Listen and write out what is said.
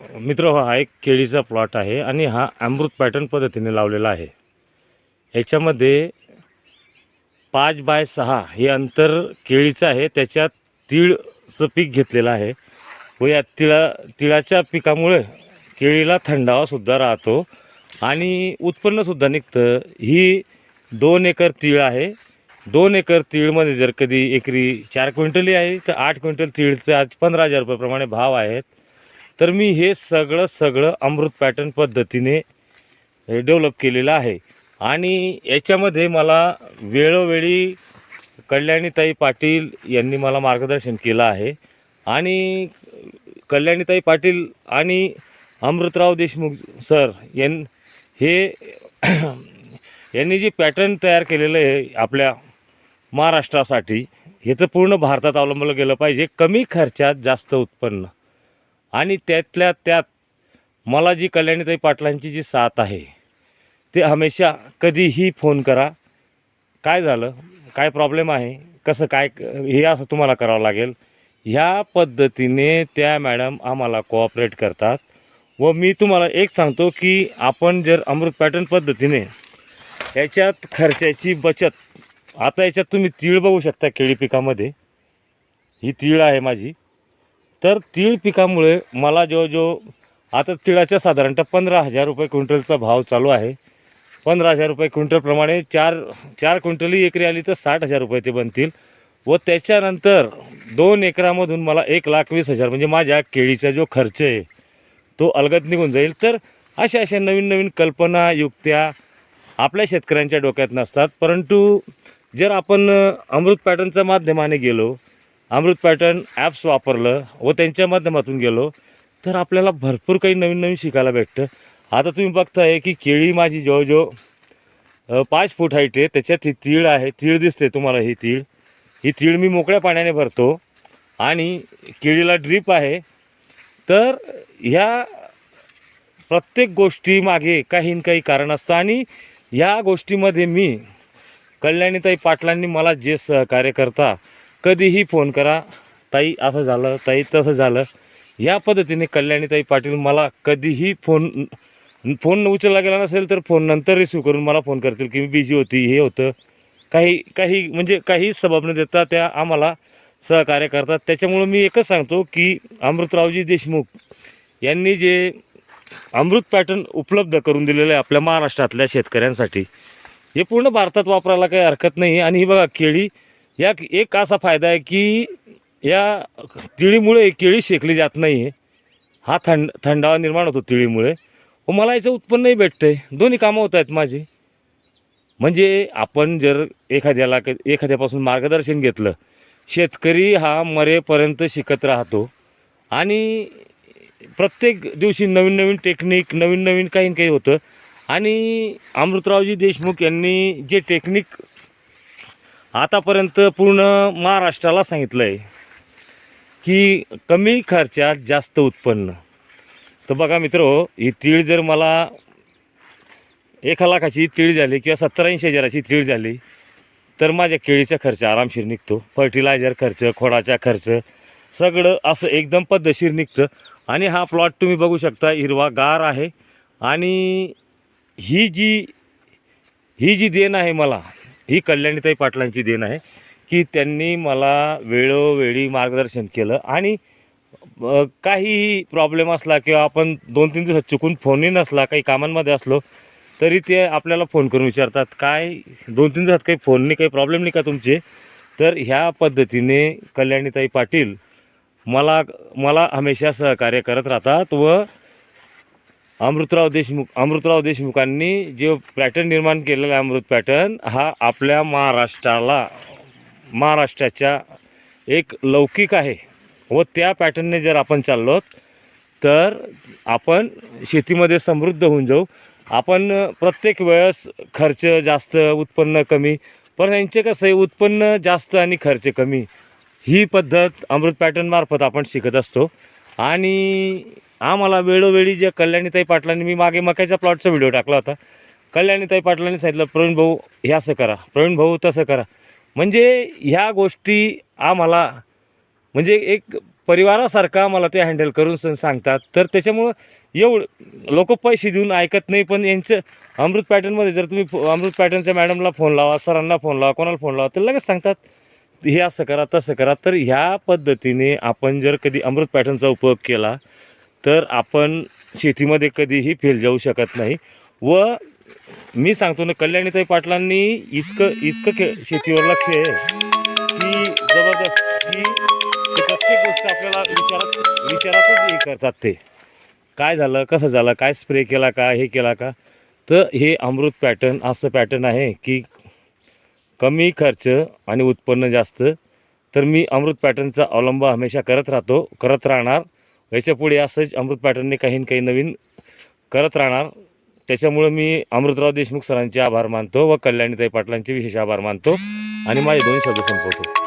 मित्र हा एक केळीचा प्लॉट आहे आणि हा अमृत पॅटर्न पद्धतीने लावलेला आहे. ह्याच्यामध्ये पाच बाय सहा हे अंतर केळीचं आहे. त्याच्यात तीळचं पीक घेतलेलं आहे व या तिळा तिळाच्या पिकामुळे केळीला थंडावासुद्धा राहतो आणि उत्पन्नसुद्धा निघतं. ही दोन एकर तीळ आहे. दोन एकर तीळमध्ये जर कधी एकरी चार क्विंटलही आहे तर आठ क्विंटल तीळचं आज पंधरा हजार रुपयाप्रमाणे भाव आहेत. तर मी हे सगळं सगळं अमृत पॅटर्न पद्धतीने डेव्हलप केलेलं आहे. आणि याच्यामध्ये मला वेळोवेळी कल्याणीताई पाटील यांनी मला मार्गदर्शन केलं आहे. आणि कल्याणीताई पाटील आणि अमृतराव देशमुख सर यां हे यांनी जे पॅटर्न तयार केलेलं आहे आपल्या महाराष्ट्रासाठी हे तर पूर्ण भारतात अवलंबलं गेलं पाहिजे. कमी खर्चात जास्त उत्पन्न. आणि त्यातल्या त्यात मला जी कल्याणीताई पाटलांची जी साथ आहे ते हमेशा कधीही फोन करा. काय झालं? काय प्रॉब्लेम आहे? कसं काय हे असं तुम्हाला करावं लागेल. ह्या पद्धतीने त्या मॅडम आम्हाला कोऑपरेट करतात. व मी तुम्हाला एक सांगतो की आपण जर अमृत पॅटर्न पद्धतीने याच्यात खर्चाची बचत आता याच्यात तुम्ही तीळ बघू शकता केळी पिकामध्ये. ही तीळ आहे माझी. तर तीळ पिकामुळे मला जो जो आता तिळाच्या साधारणतः पंधरा हजार रुपये क्विंटलचा भाव चालू आहे. पंधरा हजार रुपये क्विंटलप्रमाणे चार चार क्विंटलही एकरी आली तर साठ हजार रुपये ते बनतील. व त्याच्यानंतर दोन एकरामधून मला एक लाख वीस हजार म्हणजे माझ्या केळीचा जो खर्च आहे तो अलगद निघून जाईल. तर अशा अशा नवीन नवीन कल्पना युक्त्या आपल्या शेतकऱ्यांच्या डोक्यात नसतात. परंतु जर आपण अमृत पॅटर्नच्या माध्यमाने गेलो अमृत पॅटर्न ॲप्स वापरलं व त्यांच्या माध्यमातून गेलो तर आपल्याला भरपूर काही नवीन नवीन शिकायला भेटतं. आता तुम्ही बघताय की केळी माझी जवळजवळ अ, पाच फूट हाईट आहे. त्याच्यात ही तीळ आहे. तीळ दिसते तुम्हाला ही तीळ. ही तीळ मी मोकळ्या पाण्याने भरतो. आणि केळीला ड्रीप आहे. तर ह्या प्रत्येक गोष्टीमागे काही न काही कारण असतं. आणि ह्या गोष्टीमध्ये मी कल्याणीताई पाटलांनी मला जे सहकार्य करता कधीही फोन करा. ताई असं झालं ताई तसं झालं. या पद्धतीने कल्याणीताई पाटील मला कधीही फोन फोन उचलला गेला नसेल तर फोन नंतर रिसिव्ह करून मला फोन करतील की मी बिझी होती हे होतं. काही काही म्हणजे काही सबब न देता त्या आम्हाला सहकार्य करतात. त्याच्यामुळं मी एकच सांगतो की अमृतरावजी देशमुख यांनी जे अमृत पॅटर्न उपलब्ध करून दिलेलं आहे आपल्या महाराष्ट्रातल्या शेतकऱ्यांसाठी हे पूर्ण भारतात वापरायला काही हरकत नाही. आणि ही बघा केळी या एक असा फायदा आहे की या तिळीमुळे केळी शेकली जात नाही आहे हा थंड थंडावा निर्माण होतो तिळीमुळे. व मला याचं उत्पन्नही भेटतं आहे दोन्ही कामं होत आहेत माझी. म्हणजे आपण जर एखाद्याला एखाद्यापासून मार्गदर्शन घेतलं शेतकरी हा मरेपर्यंत शिकत राहतो. आणि प्रत्येक दिवशी नवीन नवीन टेक्निक नवीन नवीन काही काही होतं. आणि अमृतरावजी देशमुख यांनी जे टेक्निक आतापर्यंत पूर्ण महाराष्ट्राला सांगितलं आहे की कमी खर्चात जास्त उत्पन्न. तर बघा मित्र ही तीळ जर मला एका लाखाची तीळ झाली किंवा सत्तर ऐंशी हजाराची तीळ झाली तर माझ्या केळीचा खर्च आरामशीर निघतो. फर्टिलायझर खर्च खोडाचा खर्च सगळं असं एकदम पद्धतशीर निघतं. आणि हा प्लॉट तुम्ही बघू शकता हिरवा गार आहे. आणि ही जी ही जी देण आहे मला ही कल्याणीताई पाटलांची देण आहे की त्यांनी मला वेळोवेळी मार्गदर्शन केलं आणि काहीही प्रॉब्लेम असला किंवा आपण दोन तीन दिवसात चुकून फोनही नसला काही कामांमध्ये असलो तरी ते आपल्याला फोन करून विचारतात काय दोन तीन दिवसात काही फोन नाही काही प्रॉब्लेम नाही का तुमचे? तर ह्या पद्धतीने कल्याणीताई पाटील मला मला हमेशा सहकार्य करत राहतात व अमृतराव देशमुख अमृतराव देशमुखांनी जे पॅटर्न निर्माण केलेला आहे अमृत पॅटर्न हा आपल्या महाराष्ट्राला महाराष्ट्राच्या एक लौकिक आहे. व त्या पॅटर्नने जर आपण चाललो तर आपण शेतीमध्ये समृद्ध होऊन जाऊ. आपण प्रत्येक वेळेस खर्च जास्त उत्पन्न कमी. पण यांचे कसं आहे उत्पन्न जास्त आणि खर्च कमी ही पद्धत अमृत पॅटर्नमार्फत आपण शिकत असतो. आणि आम्हाला वेळोवेळी जे कल्याणीताई पाटलांनी मी मागे मक्याच्या प्लॉटचा व्हिडिओ टाकला होता. कल्याणीताई पाटलांनी सांगितलं प्रवीण भाऊ हे असं करा. प्रवीण भाऊ तसं करा. म्हणजे ह्या गोष्टी आम्हाला म्हणजे एक परिवारासारखा मला ते हँडल करून सण सांगतात. तर त्याच्यामुळं एवढं लोक पैसे देऊन ऐकत नाही पण यांचं अमृत पॅटर्नमध्ये जर तुम्ही अमृत पॅटर्नच्या मॅडमला फोन लावा सरांना फोन लावा कोणाला फोन लावा तर लगेच सांगतात हे असं करा तसं करा. तर ह्या पद्धतीने आपण जर कधी अमृत पॅटर्नचा उपयोग केला तर आपण शेतीमध्ये कधीही फेल जाऊ शकत नाही. व मी सांगतो ना कल्याणीताई पाटलांनी इतकं इतकं के शेतीवर लक्ष आहे की जबरदस्त की प्रत्येक गोष्ट आपल्याला विचारात विचारातच हे करतात ते. काय झालं कसं झालं काय स्प्रे केला का हे केला का? तर हे अमृत पॅटर्न असं पॅटर्न आहे की कमी खर्च आणि उत्पन्न जास्त. तर मी अमृत पॅटर्नचा अवलंब हमेशा करत राहतो करत राहणार. याच्यापुढे असंच अमृत पॅटर्नने काही ना काही नवीन करत राहणार. त्याच्यामुळं मी अमृतराव देशमुख सरांचे आभार मानतो व कल्याणीताई पाटलांचे विशेष आभार मानतो. आणि माझे दोन शब्द संपवतो.